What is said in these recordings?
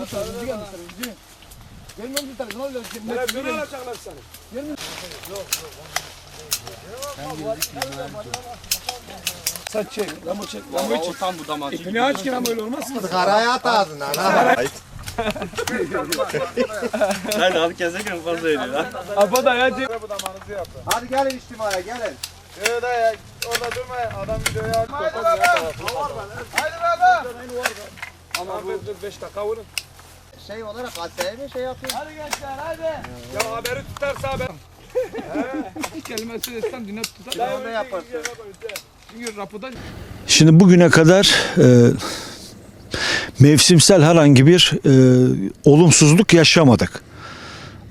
gelmişler, bizi gelmişler, bizi. Gelmemişler, ne oluyor? Nereye dün alacaklar seni? Sen çek, Ramo çek, Ramo'yu çek. Tam bu damar. İpini aç ki öyle olmaz ki. Karaya at ağzına. Hadi abi keselim fazla ediyor lan. Apa da ya. Hadi gelin içtimaya gelin. Evet ya orada durma adam videoyu al. Haydi baba. Haydi baba. Ama dur 5 dakika vurun. Şey olarak gazeteye mi şey yapıyor? Hadi gençler hadi. Ya haberi tutarsa haber. İki kelime söylesem dinle tutar. Onu da yaparsın. Çünkü rapodan Şimdi bugüne kadar e, mevsimsel herhangi bir e, olumsuzluk yaşamadık.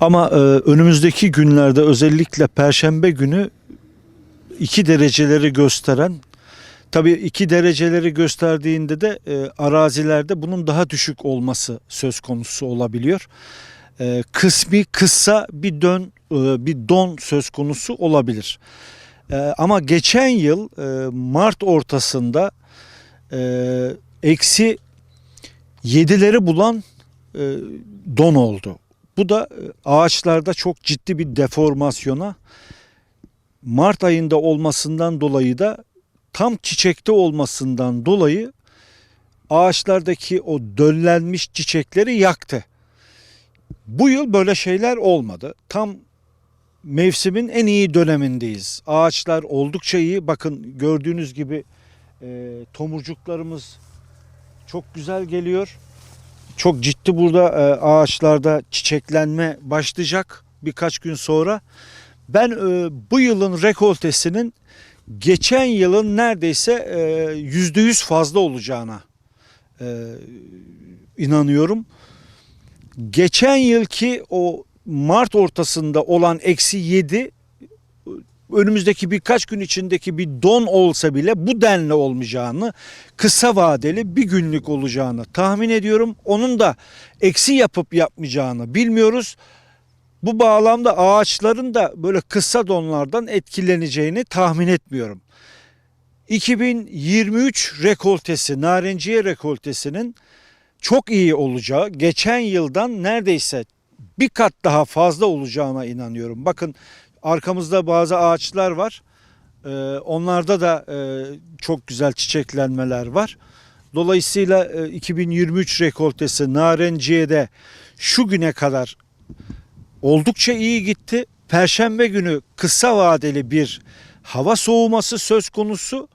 Ama e, önümüzdeki günlerde özellikle Perşembe günü iki dereceleri gösteren tabii iki dereceleri gösterdiğinde de e, arazilerde bunun daha düşük olması söz konusu olabiliyor. E, kısmi kısa bir dön e, bir don söz konusu olabilir. E, ama geçen yıl e, Mart ortasında e, eksi yedileri bulan e, don oldu. Bu da e, ağaçlarda çok ciddi bir deformasyona Mart ayında olmasından dolayı da tam çiçekte olmasından dolayı ağaçlardaki o döllenmiş çiçekleri yaktı. Bu yıl böyle şeyler olmadı. Tam mevsimin en iyi dönemindeyiz. Ağaçlar oldukça iyi. Bakın gördüğünüz gibi e, tomurcuklarımız çok güzel geliyor. Çok ciddi burada e, ağaçlarda çiçeklenme başlayacak birkaç gün sonra. Ben e, bu yılın rekoltesinin geçen yılın neredeyse e, yüzde yüz fazla olacağına e, inanıyorum. Geçen yılki o Mart ortasında olan eksi 7 önümüzdeki birkaç gün içindeki bir don olsa bile bu denli olmayacağını kısa vadeli bir günlük olacağını tahmin ediyorum. Onun da eksi yapıp yapmayacağını bilmiyoruz. Bu bağlamda ağaçların da böyle kısa donlardan etkileneceğini tahmin etmiyorum. 2023 rekoltesi, narenciye rekoltesinin çok iyi olacağı, geçen yıldan neredeyse bir kat daha fazla olacağına inanıyorum. Bakın arkamızda bazı ağaçlar var. Ee, onlarda da e, çok güzel çiçeklenmeler var. Dolayısıyla e, 2023 rekoltesi narenciyede şu güne kadar oldukça iyi gitti. Perşembe günü kısa vadeli bir hava soğuması söz konusu.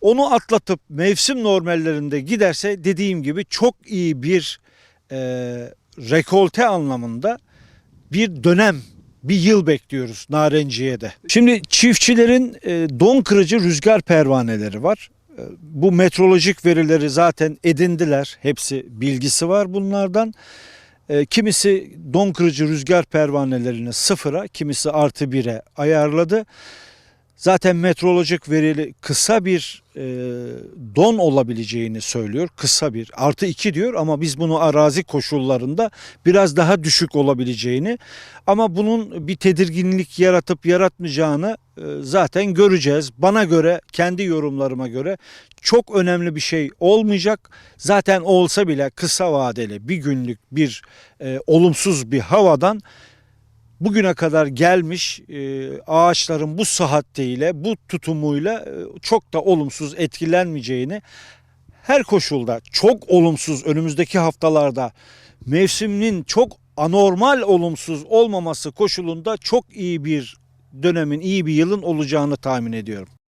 Onu atlatıp mevsim normallerinde giderse dediğim gibi çok iyi bir e, rekolte anlamında bir dönem bir yıl bekliyoruz narenciyede. Şimdi çiftçilerin e, don kırıcı rüzgar pervaneleri var. E, Bu metrolojik verileri zaten edindiler. Hepsi bilgisi var bunlardan. E, kimisi don kırıcı rüzgar pervanelerini sıfıra, kimisi artı bire ayarladı. Zaten metrolojik verili kısa bir e, don olabileceğini söylüyor. Kısa bir artı iki diyor ama biz bunu arazi koşullarında biraz daha düşük olabileceğini ama bunun bir tedirginlik yaratıp yaratmayacağını zaten göreceğiz. Bana göre kendi yorumlarıma göre çok önemli bir şey olmayacak. Zaten olsa bile kısa vadeli bir günlük bir e, olumsuz bir havadan bugüne kadar gelmiş e, ağaçların bu sıhhatiyle, bu tutumuyla e, çok da olumsuz etkilenmeyeceğini her koşulda çok olumsuz önümüzdeki haftalarda mevsiminin çok anormal olumsuz olmaması koşulunda çok iyi bir dönemin, iyi bir yılın olacağını tahmin ediyorum.